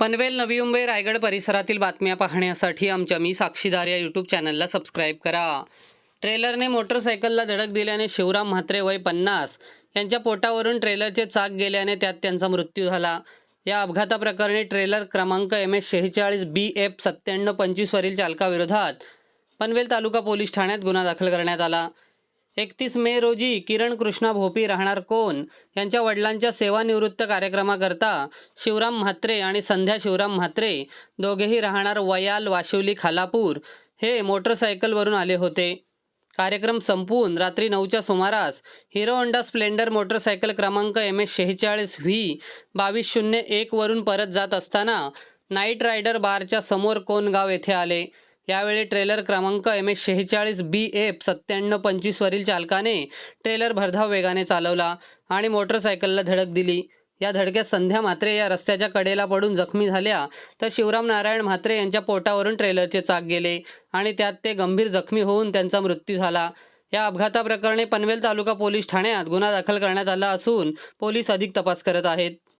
पनवेल नवी मुंबई रायगड परिसरातील बातम्या पाहण्यासाठी आमच्या मी साक्षीदार या यूट्यूब चॅनलला सबस्क्राईब करा. ट्रेलरने मोटरसायकलला धडक दिल्याने शिवराम म्हात्रे वय पन्नास यांच्या पोटावरून ट्रेलरचे चाक गेल्याने त्यात त्यांचा मृत्यू झाला. या अपघाताप्रकरणी ट्रेलर क्रमांक एम एस शेहेचाळीस बी एफ सत्त्याण्णव पंचवीसवरील चालकाविरोधात पनवेल तालुका पोलीस ठाण्यात गुन्हा दाखल करण्यात आला. एकतीस मे रोजी किरण कृष्णा भोपी राहणार कोण? यांच्या वडिलांच्या सेवानिवृत्त कार्यक्रमाकरता शिवराम म्हात्रे आणि संध्या शिवराम म्हात्रे दोघेही राहणार वयाल वाशिवली खालापूर. हे मोटरसायकलवरून आले होते. कार्यक्रम संपवून रात्री नऊच्या सुमारास हिरो होंडा स्प्लेंडर मोटरसायकल क्रमांक एम एस शेहेचाळीस व्ही बावीस शून्य एकवरून परत जात असताना नाईट रायडर बारच्या समोर कोनगाव येथे आले. यावेळी ट्रेलर क्रमांक एम एस शेहेचाळीस बी एफ सत्त्याण्णव पंचवीसवरील चालकाने ट्रेलर भरधाव वेगाने चालवला आणि मोटरसायकलला धडक दिली. या धडक्यात संध्या म्हात्रे या रस्त्याच्या कडेला पडून जखमी झाल्या तर शिवराम नारायण म्हात्रे यांच्या पोटावरून ट्रेलरचे चाक गेले आणि त्यात ते गंभीर जखमी होऊन त्यांचा मृत्यू झाला. या अपघाताप्रकरणी पनवेल तालुका पोलीस ठाण्यात गुन्हा दाखल करण्यात आला असून पोलीस अधिक तपास करत आहेत.